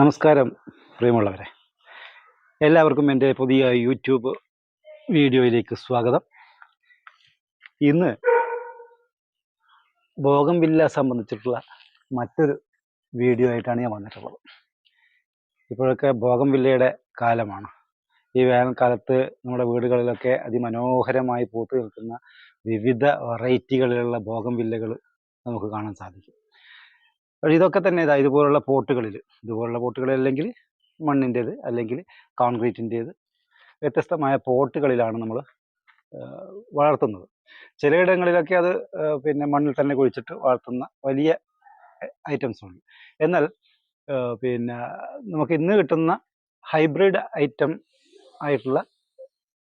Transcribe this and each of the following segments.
നമസ്കാരം പ്രിയമുള്ളവരെ. എല്ലാവർക്കും എന്റെ പുതിയ യൂട്യൂബ് വീഡിയോയിലേക്ക് സ്വാഗതം. ഇന്ന് ബോഗംവില്ല സംബന്ധിച്ചിട്ടുള്ള മറ്റൊരു വീഡിയോ ആയിട്ടാണ് ഞാൻ വന്നിട്ടുള്ളത്. ഇപ്പോഴൊക്കെ ബോഗംവില്ലയുടെ കാലമാണ്. ഈ വേനൽക്കാലത്ത് നമ്മുടെ വീടുകളിലൊക്കെ അതിമനോഹരമായി പൂത്തു നിൽക്കുന്ന വിവിധ വെറൈറ്റികളിലുള്ള ബോഗംവില്ലകൾ നമുക്ക് കാണാൻ സാധിക്കും. ഇതൊക്കെ തന്നെ ഇതാ ഇതുപോലുള്ള പോട്ടുകളിൽ ഇതുപോലുള്ള പോട്ടുകൾ അല്ലെങ്കിൽ മണ്ണിന്റേത് അല്ലെങ്കിൽ കോൺക്രീറ്റിന്റേത് വ്യത്യസ്തമായ പോട്ടുകളിലാണ് നമ്മൾ വളർത്തുന്നത്. ചിലയിടങ്ങളിലൊക്കെ അത് പിന്നെ മണ്ണിൽ തന്നെ കുഴിച്ചിട്ട് വളർത്തുന്ന വലിയ ഐറ്റംസ് ഉണ്ട്. എന്നാൽ പിന്നെ നമുക്ക് ഇന്ന് കിട്ടുന്ന ഹൈബ്രിഡ് ഐറ്റം ആയിട്ടുള്ള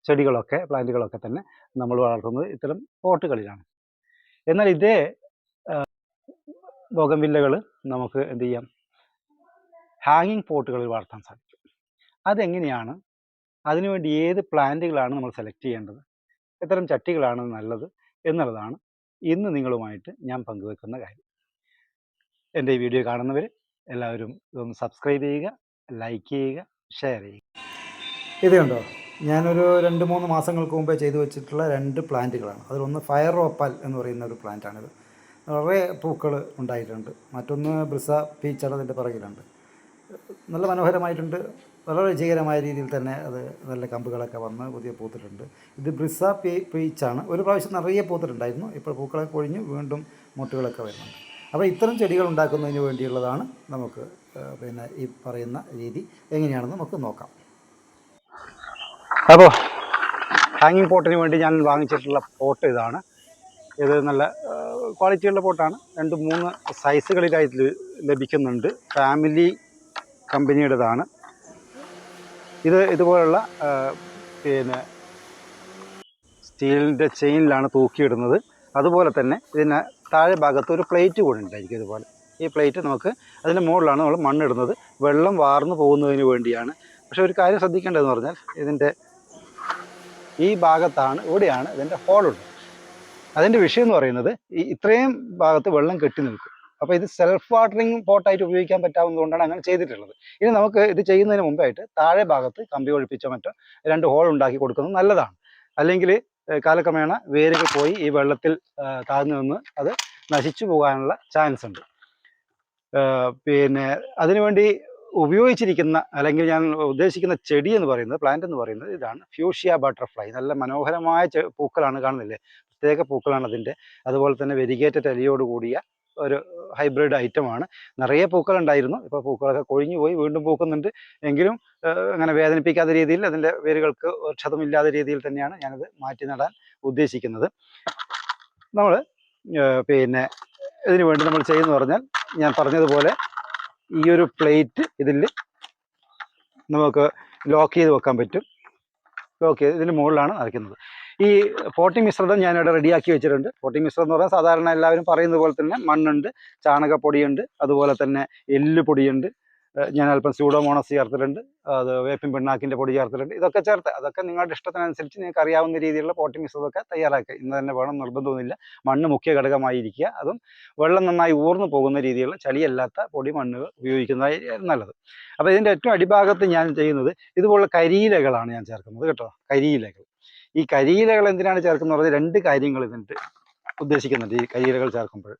ചെടികളൊക്കെ പ്ലാന്റുകളൊക്കെ തന്നെ നമ്മൾ വളർത്തുന്നത് ഇത്തരം പോട്ടുകളിലാണ്. എന്നാൽ ഇതേ ബോഗംവില്ലകൾ നമുക്ക് എന്ത് ചെയ്യാം? ഹാങ്ങിങ് പോട്ടുകളിൽ വളർത്താൻ സാധിക്കും. അതെങ്ങനെയാണ്? അതിനുവേണ്ടി ഏത് പ്ലാന്റുകളാണ് നമ്മൾ സെലക്ട് ചെയ്യേണ്ടത്? എത്തരം ചട്ടികളാണ് നല്ലത് എന്നുള്ളതാണ് ഇന്ന് നിങ്ങളുമായിട്ട് ഞാൻ പങ്കുവെക്കുന്ന കാര്യം. എന്റെ ഈ വീഡിയോ കാണുന്നവർ എല്ലാവരും ഇതൊന്ന് സബ്സ്ക്രൈബ് ചെയ്യുക ലൈക്ക് ചെയ്യുക ഷെയർ ചെയ്യുക. ഇത് കണ്ടോ? ഞാനൊരു രണ്ട് മൂന്ന് മാസങ്ങൾക്ക് മുമ്പേ ചെയ്തു വെച്ചിട്ടുള്ള രണ്ട് പ്ലാന്റുകളാണ്. അതിലൊന്ന് ഫയർ ഓപ്പാൽ എന്ന് പറയുന്ന ഒരു പ്ലാന്റാണിത്. നിറയെ പൂക്കൾ ഉണ്ടായിട്ടുണ്ട്. മറ്റൊന്ന് ബ്രിസ പീച്ചാണ് അതിന്റെ പിറകിലുണ്ട്. നല്ല മനോഹരമായിട്ടുണ്ട്. വളരെ വിജയകരമായ രീതിയിൽ തന്നെ അത് നല്ല കമ്പുകളൊക്കെ വന്ന് പുതിയ പൂത്തിട്ടുണ്ട്. ഇത് ബ്രിസ പീ പീച്ചാണ് ഒരു പ്രാവശ്യം നിറയെ പൂത്തിട്ടുണ്ടായിരുന്നു. ഇപ്പോൾ പൂക്കളൊക്കെ കൊഴിഞ്ഞ് വീണ്ടും മുട്ടുകളൊക്കെ വരുന്നുണ്ട്. അപ്പോൾ ഇത്തരം ചെടികൾ ഉണ്ടാക്കുന്നതിന് വേണ്ടിയുള്ളതാണ് നമുക്ക് പിന്നെ ഈ പറയുന്ന രീതി. എങ്ങനെയാണെന്ന് നമുക്ക് നോക്കാം. അപ്പോൾ ഹാങ്ങിങ് പോട്ടിന് വേണ്ടി ഞാൻ വാങ്ങിച്ചിട്ടുള്ള പോട്ട് ഇതാണ്. ഇത് നല്ല ക്വാളിറ്റിയുള്ള പോട്ടാണ് രണ്ട് മൂന്ന് സൈസുകളിലായി ലഭിക്കുന്നുണ്ട്. ഫാമിലി കമ്പനിയുടേതാണ് ഇത് ഇതുപോലുള്ള പിന്നെ സ്റ്റീലിന്റെ ചെയിനിലാണ് തൂക്കിയിടുന്നത്. അതുപോലെ തന്നെ ഇതിന് താഴെ ഭാഗത്ത് ഒരു പ്ലേറ്റ് കൂടെ ഉണ്ടായിരിക്കും ഇതുപോലെ. ഈ പ്ലേറ്റ് നമുക്ക് അതിന്റെ മുകളിലാണ് നമ്മൾ മണ്ണിടുന്നത്. വെള്ളം വാർന്നു പോകുന്നതിന് വേണ്ടിയാണ്. പക്ഷേ ഒരു കാര്യം ശ്രദ്ധിക്കേണ്ടതെന്ന് പറഞ്ഞാൽ ഇതിന്റെ ഈ ഭാഗത്താണ് ഇവിടെയാണ് ഇതിന്റെ ഹോളുള്ളത് അതിന്റെ വിഷയം എന്ന് പറയുന്നത് ഈ ഇത്രയും ഭാഗത്ത് വെള്ളം കെട്ടി നിൽക്കും. അപ്പോൾ ഇത് സെൽഫ് വാട്ടറിങ് പോട്ടായിട്ട് ഉപയോഗിക്കാൻ പറ്റാവുന്നതുകൊണ്ടാണ് അങ്ങനെ ചെയ്തിട്ടുള്ളത്. ഇനി നമുക്ക് ഇത് ചെയ്യുന്നതിന് മുമ്പായിട്ട് താഴെ ഭാഗത്ത് കമ്പി ഒഴിപ്പിച്ചോ മറ്റോ രണ്ട് ഹോൾ ഉണ്ടാക്കി കൊടുക്കുന്നത് നല്ലതാണ്. അല്ലെങ്കിൽ കാലക്രമേണ വേരുകൾ പോയി ഈ വെള്ളത്തിൽ താഴ്ന്നു നിന്ന് അത് നശിച്ചു പോകാനുള്ള ചാൻസ് ഉണ്ട്. പിന്നെ അതിനുവേണ്ടി ഉപയോഗിച്ചിരിക്കുന്ന അല്ലെങ്കിൽ ഞാൻ ഉദ്ദേശിക്കുന്ന ചെടി എന്ന് പറയുന്നത് പ്ലാന്റ് എന്ന് പറയുന്നത് ഇതാണ് ഫ്യൂഷ്യ ബട്ടർഫ്ലൈ നല്ല മനോഹരമായ പൂക്കളാണ് കാണുന്നില്ലേ? പ്രത്യേക പൂക്കളാണ് അതിന്റെ. അതുപോലെ തന്നെ വെരിഗേറ്റഡ് ഇലയോട് കൂടിയ ഒരു ഹൈബ്രിഡ് ഐറ്റമാണ്. നിറയെ പൂക്കൾ ഉണ്ടായിരുന്നു ഇപ്പോൾ പൂക്കളൊക്കെ കൊഴിഞ്ഞു പോയി വീണ്ടും പൂക്കുന്നുണ്ട്. എങ്കിലും അങ്ങനെ വേദനിപ്പിക്കാത്ത രീതിയിൽ അതിന്റെ വേരുകൾക്ക് ക്ഷതമില്ലാത്ത രീതിയിൽ തന്നെയാണ് ഞാനത് മാറ്റി നടാൻ ഉദ്ദേശിക്കുന്നത്. നമ്മൾ പിന്നെ ഇതിനു വേണ്ടി നമ്മൾ ചെയ്യുന്നു പറഞ്ഞാൽ ഞാൻ പറഞ്ഞതുപോലെ ഈ ഒരു പ്ലേറ്റ് ഇതിൽ നമുക്ക് ലോക്ക് ചെയ്ത് വെക്കാൻ പറ്റും. ലോക്ക് ചെയ്ത് ഇതിന് മുകളിലാണ് നിറയ്ക്കുന്നത് ഈ പോട്ടി മിശ്രിതം ഞാനിവിടെ റെഡിയാക്കി വെച്ചിട്ടുണ്ട്. പോട്ടി മിശ്രിതം എന്ന് പറഞ്ഞാൽ സാധാരണ എല്ലാവരും പറയുന്ന പോലെ തന്നെ മണ്ണുണ്ട് ചാണകപ്പൊടിയുണ്ട് അതുപോലെ തന്നെ എല്ലുപൊടിയുണ്ട് പൊടിയുണ്ട് ഞാൻ അല്പം സ്യൂഡോമോണസ് ചേർത്തിട്ടുണ്ട് അത് വേപ്പിൻ പിണ്ണാക്കിന്റെ പൊടി ചേർത്തിട്ടുണ്ട് ഇതൊക്കെ ചേർത്ത് അതൊക്കെ നിങ്ങളുടെ ഇഷ്ടത്തിനനുസരിച്ച് നിങ്ങൾക്ക് അറിയാവുന്ന രീതിയിലുള്ള പോട്ടി മിശ്രിതമൊക്കെ തയ്യാറാക്കുക. ഇന്ന് തന്നെ വേണം നിർബന്ധമൊന്നുമില്ല. മണ്ണ് മുഖ്യ ഘടകമായിരിക്കുക. അതും വെള്ളം നന്നായി ഊർന്നു പോകുന്ന രീതിയിലുള്ള ചളിയല്ലാത്ത പൊടി മണ്ണുകൾ ഉപയോഗിക്കുന്നതായി നല്ലത്. അപ്പോൾ ഇതിന്റെ ഏറ്റവും അടിഭാഗത്ത് ഞാൻ ചെയ്യുന്നത് ഇതുപോലുള്ള കരിയിലകളാണ് ഞാൻ ചേർക്കുന്നത് കേട്ടോ. കരിയിലകൾ. ഈ കരിയിലകൾ എന്തിനാണ് ചേർക്കുന്നത് പറഞ്ഞാൽ രണ്ട് കാര്യങ്ങൾ ഇതിന്റെ ഉദ്ദേശിക്കുന്നുണ്ട് ഈ കരിയിലകൾ ചേർക്കുമ്പോൾ.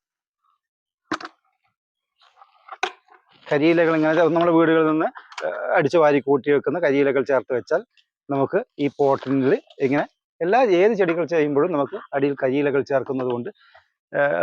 കരിയിലകൾ ഇങ്ങനെ നമ്മുടെ വീടുകളിൽ നിന്ന് അടിച്ചു വാരി കൂട്ടി വെക്കുന്ന കരിയിലകൾ ചേർത്ത് വെച്ചാൽ നമുക്ക് ഈ പോട്ടിനിൽ ഇങ്ങനെ എല്ലാ ഏത് ചെടികൾ ചെയ്യുമ്പോഴും നമുക്ക് അടിയിൽ കരിയിലകൾ ചേർക്കുന്നത് കൊണ്ട്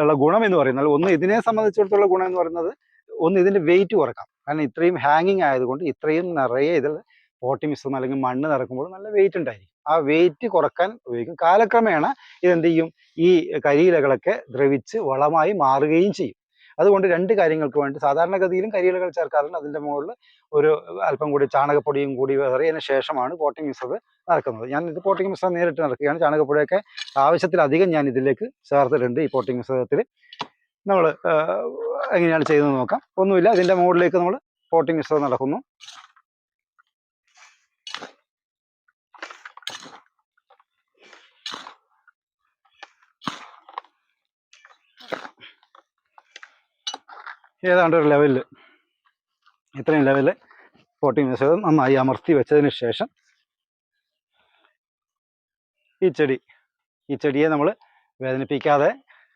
ഉള്ള ഗുണം എന്ന് പറയുന്നത് ഒന്ന് ഇതിനെ സംബന്ധിച്ചിടത്തോളം ഗുണം എന്ന് പറയുന്നത് ഒന്ന് ഇതിന്റെ വെയിറ്റ് കുറക്കാം. കാരണം ഇത്രയും ഹാങ്ങിങ് ആയതുകൊണ്ട് ഇത്രയും നിറയെ ഇതിൽ പോട്ടി മിശ്രം അല്ലെങ്കിൽ മണ്ണ് നിറക്കുമ്പോൾ നല്ല വെയിറ്റ് ഉണ്ടായിരിക്കും. ആ വെയിറ്റ് കുറയ്ക്കാൻ ഉപയോഗിക്കും. കാലക്രമേണ ഇതെന്ത് ചെയ്യും ഈ കരിയിലകളൊക്കെ ദ്രവിച്ച് വളമായി മാറുകയും ചെയ്യും. അതുകൊണ്ട് രണ്ട് കാര്യങ്ങൾക്ക് വേണ്ടി സാധാരണഗതിയിലും കരിയിലകൾ ചേർക്കാറുണ്ട്. അതിന്റെ മുകളിൽ ഒരു അല്പം കൂടി ചാണകപ്പൊടിയും കൂടി വിതറിയതിന് ശേഷമാണ് പോട്ടിംഗ് മിശ്രം നടക്കുന്നത്. ഞാൻ ഇത് പോട്ടിംഗ് മിശ്രം നേരിട്ട് നടക്കുകയാണ്. ചാണകപ്പൊടിയൊക്കെ ആവശ്യത്തിലധികം ഞാൻ ഇതിലേക്ക് ചേർത്തിട്ടുണ്ട് ഈ പോട്ടിംഗ് മിശ്രിതത്തിൽ നമ്മൾ എങ്ങനെയാണ് ചെയ്തതെന്ന് നോക്കാം. ഒന്നുമില്ല. ഇതിന്റെ മുകളിലേക്ക് നമ്മൾ പോട്ടിംഗ് മിശ്രിതം നടക്കുന്നു. ഏതാണ്ട് ഒരു ലെവലിൽ ഇത്രയും ലെവലിൽ പോട്ടിംഗ് മിശ്രിതം നന്നായി അമർത്തി വെച്ചതിന് ശേഷം ഈ ചെടി ഈ ചെടിയെ നമ്മൾ വേദനിപ്പിക്കാതെ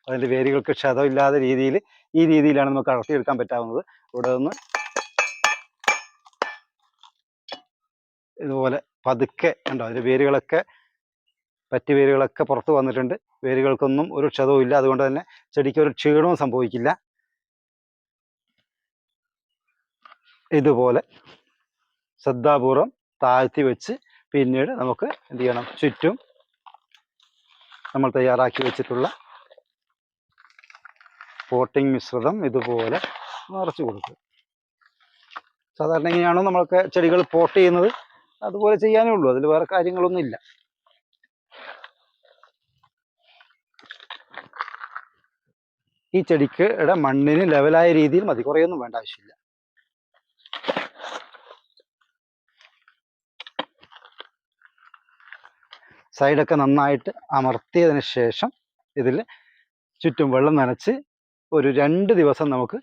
അതിന്റെ വേരുകൾക്ക് ക്ഷതമില്ലാത്ത രീതിയിൽ ഈ രീതിയിലാണ് നമുക്ക് അടർത്തിയെടുക്കാൻ പറ്റാവുന്നത്. ഇവിടെ നിന്ന് ഇതുപോലെ പതുക്കെ ഉണ്ടോ അതിന്റെ വേരുകളൊക്കെ പറ്റി വേരുകളൊക്കെ പുറത്ത് വന്നിട്ടുണ്ട്. വേരുകൾക്കൊന്നും ഒരു ക്ഷതവും ഇല്ല അതുകൊണ്ട് തന്നെ ചെടിക്ക് ഒരു ക്ഷീണവും സംഭവിക്കില്ല. ഇതുപോലെ ശ്രദ്ധാപൂർവം താഴ്ത്തി വെച്ച് പിന്നീട് നമുക്ക് എന്ത് ചെയ്യണം? ചുറ്റും നമ്മൾ തയ്യാറാക്കി വെച്ചിട്ടുള്ള പോട്ടിംഗ് മിശ്രിതം ഇതുപോലെ നിറച്ച് കൊടുക്കുക. സാധാരണ എങ്ങനെയാണോ നമ്മൾക്ക് ചെടികൾ പോട്ട് ചെയ്യുന്നത്? അതുപോലെ ചെയ്യാനേ ഉള്ളൂ. അതിൽ വേറെ കാര്യങ്ങളൊന്നുമില്ല ഈ ചെടിക്ക് മണ്ണിന് ലെവലായ രീതിയിൽ മതി. കുറേയൊന്നും വേണ്ട ആവശ്യമില്ല. സൈഡൊക്കെ നന്നായിട്ട് അമർത്തിയതിന് ശേഷം ഇതിൽ ചുറ്റും വെള്ളം നനച്ച് ഒരു രണ്ട് ദിവസം നമുക്ക്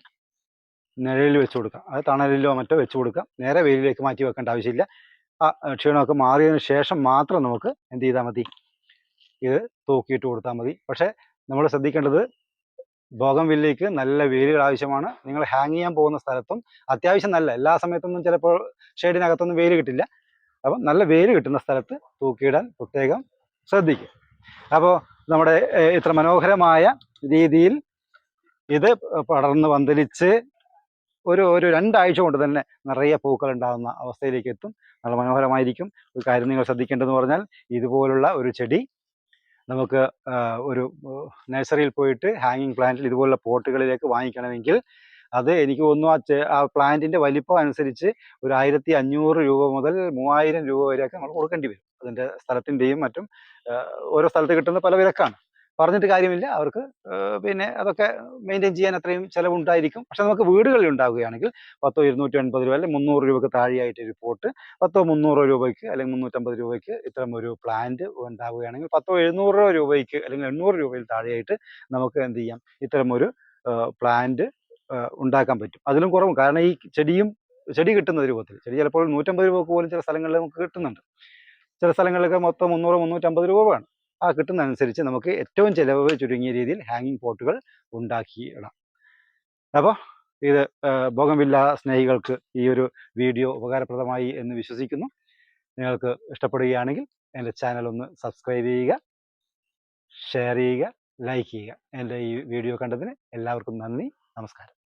നിഴലിൽ വെച്ച് കൊടുക്കാം. അത് തണലിലോ മറ്റോ വെച്ച് കൊടുക്കാം. നേരെ വെയിലിലേക്ക് മാറ്റി വെക്കേണ്ട ആവശ്യമില്ല. ആ ക്ഷീണമൊക്കെ മാറിയതിന് ശേഷം മാത്രം നമുക്ക് എന്ത് ചെയ്താൽ മതി? ഇത് തൂക്കിയിട്ട് കൊടുത്താൽ മതി. പക്ഷേ നമ്മൾ ശ്രദ്ധിക്കേണ്ടത് ബോഗംവില്ലയ്ക്ക് നല്ല വേരുകൾ ആവശ്യമാണ്. നിങ്ങൾ ഹാങ് ചെയ്യാൻ പോകുന്ന സ്ഥലത്തും അത്യാവശ്യം നല്ല എല്ലാ സമയത്തൊന്നും ചിലപ്പോൾ ഷെയ്ഡിനകത്തൊന്നും വേര് കിട്ടില്ല. അപ്പം നല്ല വേര് കിട്ടുന്ന സ്ഥലത്ത് തൂക്കിയിടാൻ പ്രത്യേകം ശ്രദ്ധിക്കുക. അപ്പോൾ നമ്മുടെ ഇത്ര മനോഹരമായ രീതിയിൽ ഇത് പടർന്ന് പന്തലിച്ച് ഒരു ഒരു രണ്ടാഴ്ച കൊണ്ട് തന്നെ നിറയെ പൂക്കൾ ഉണ്ടാകുന്ന അവസ്ഥയിലേക്ക് എത്തും. നല്ല മനോഹരമായിരിക്കും. ഒരു കാര്യം നിങ്ങൾ ശ്രദ്ധിക്കേണ്ടതെന്ന് പറഞ്ഞാൽ ഇതുപോലുള്ള ഒരു ചെടി നമുക്ക് ഒരു നഴ്സറിയിൽ പോയിട്ട് ഹാങ്ങിങ് പ്ലാന്റിൽ ഇതുപോലുള്ള പോട്ടുകളിലേക്ക് വാങ്ങിക്കണമെങ്കിൽ അത് എനിക്ക് തോന്നുന്നു ആ ആ പ്ലാന്റിന്റെ വലിപ്പം അനുസരിച്ച് ഒരു ആയിരത്തി അഞ്ഞൂറ് രൂപ മുതൽ മൂവായിരം രൂപ വരെയൊക്കെ നമ്മൾ കൊടുക്കേണ്ടി വരും. അതിന്റെ സ്ഥലത്തിന്റെയും മറ്റും ഓരോ സ്ഥലത്ത് കിട്ടുന്ന പല വിലക്കാണ് പറഞ്ഞിട്ട് കാര്യമില്ല. അവർക്ക് പിന്നെ അതൊക്കെ മെയിന്റെയിൻ ചെയ്യാൻ അത്രയും ചിലവുണ്ടായിരിക്കും. പക്ഷെ നമുക്ക് വീടുകളിൽ ഉണ്ടാവുകയാണെങ്കിൽ പത്തോ ഇരുന്നൂറ്റി എൺപത് രൂപ അല്ലെങ്കിൽ മുന്നൂറ് രൂപയ്ക്ക് താഴെയായിട്ട് ഒരു പോട്ട് പത്തോ മുന്നൂറോ രൂപയ്ക്ക് അല്ലെങ്കിൽ മുന്നൂറ്റമ്പത് രൂപയ്ക്ക് ഇത്തരം ഒരു പ്ലാന്റ് ഉണ്ടാവുകയാണെങ്കിൽ പത്തോ എഴുന്നൂറ് രൂപയ്ക്ക് അല്ലെങ്കിൽ എണ്ണൂറ് രൂപയിൽ താഴെയായിട്ട് നമുക്ക് എന്ത് ചെയ്യാം? ഇത്തരം ഒരു പ്ലാന്റ് ഉണ്ടാക്കാൻ പറ്റും. അതിലും കുറവും. കാരണം ഈ ചെടിയും ചെടി കിട്ടുന്ന രൂപത്തിൽ. ചെടി ചിലപ്പോൾ നൂറ്റമ്പത് രൂപ പോലും ചില സ്ഥലങ്ങളിൽ നമുക്ക് കിട്ടുന്നുണ്ട്. ചില സ്ഥലങ്ങളിലൊക്കെ മൊത്തം മുന്നൂറ് മുന്നൂറ്റമ്പത് രൂപ വേണം. ആ കിട്ടുന്നതനുസരിച്ച് നമുക്ക് ഏറ്റവും ചിലവ് ചുരുങ്ങിയ രീതിയിൽ ഹാങ്ങിങ് പോട്ടുകൾ ഉണ്ടാക്കി ഇടാം അപ്പോൾ ഇത് ബോഗംവില്ല സ്നേഹികൾക്ക് ഈ ഒരു വീഡിയോ ഉപകാരപ്രദമായി എന്ന് വിശ്വസിക്കുന്നു. നിങ്ങൾക്ക് ഇഷ്ടപ്പെടുകയാണെങ്കിൽ എന്റെ ചാനൽ ഒന്ന് സബ്സ്ക്രൈബ് ചെയ്യുക ഷെയർ ചെയ്യുക ലൈക്ക് ചെയ്യുക. എന്റെ ഈ വീഡിയോ കണ്ടതിന് എല്ലാവർക്കും നന്ദി നമസ്കാരം.